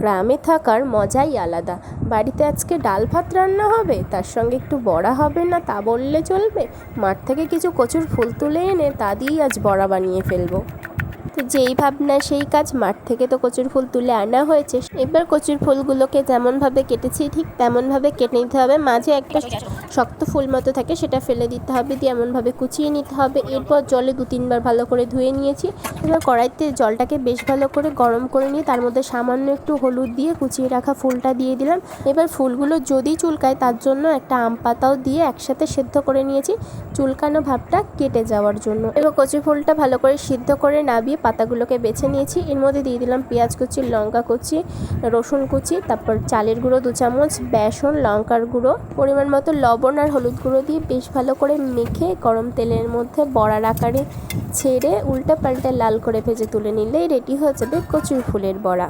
গ্রামে থাকার মজাই আলাদা। বাড়িতে আজকে ডাল ভাত রান্না হবে? তার সঙ্গে একটু বড়া হবে না তা বললে চলবে? মাঠ থেকে কিছু কচুর ফুল তুলে এনে তা দিয়েই আজ বড়া বানিয়ে ফেলব। তো যেই ভাবনা, সেই কাজ মাঠ থেকে তো কচুর ফুল তুলে আনা হয়েছে। এবার কচুর ফুলগুলোকে যেমনভাবে কেটেছি, ঠিক তেমনভাবে কেটে নিতে হবে। মাঝে একটা শক্ত ফুল মতো থাকে, সেটা ফেলে দিতে হবে, দিয়ে এমনভাবে কুচিয়ে নিতে হবে। এরপর জলে দু তিনবার ভালো করে ধুয়ে নিয়েছি। এবার কড়াইতে জলটাকে বেশ ভালো করে গরম করে নিয়ে, তার মধ্যে সামান্য একটু হলুদ দিয়ে কুচিয়ে রাখা ফুলটা দিয়ে দিলাম। এবার ফুলগুলো যদি চুলকায়, তার জন্য একটা আম পাতাও দিয়ে একসাথে সেদ্ধ করে নিয়েছি। চুলকানো ভাবটা কেটে যাওয়ার জন্য। এবার কচি ফুলটা ভালো করে সিদ্ধ করে নাবিয়ে পাতাগুলোকে বেছে নিয়েছি। এর মধ্যে দিয়ে দিলাম পেঁয়াজ কুচি, লঙ্কা কুচি, রসুন কুচি, তারপর চালের গুঁড়ো দু চামচ, বেসন, লঙ্কার গুঁড়ো, পরিমাণ মতো লবণ আর হলুদ গুঁড়ো দিয়ে বেশ ভালো করে মেখে গরম তেলের মধ্যে বড়ার আকারে ছেড়ে উল্টা পাল্টা লাল করে ভেজে তুলে নিলেই রেডি হয়ে যাবে কচুর ফুলের বড়া।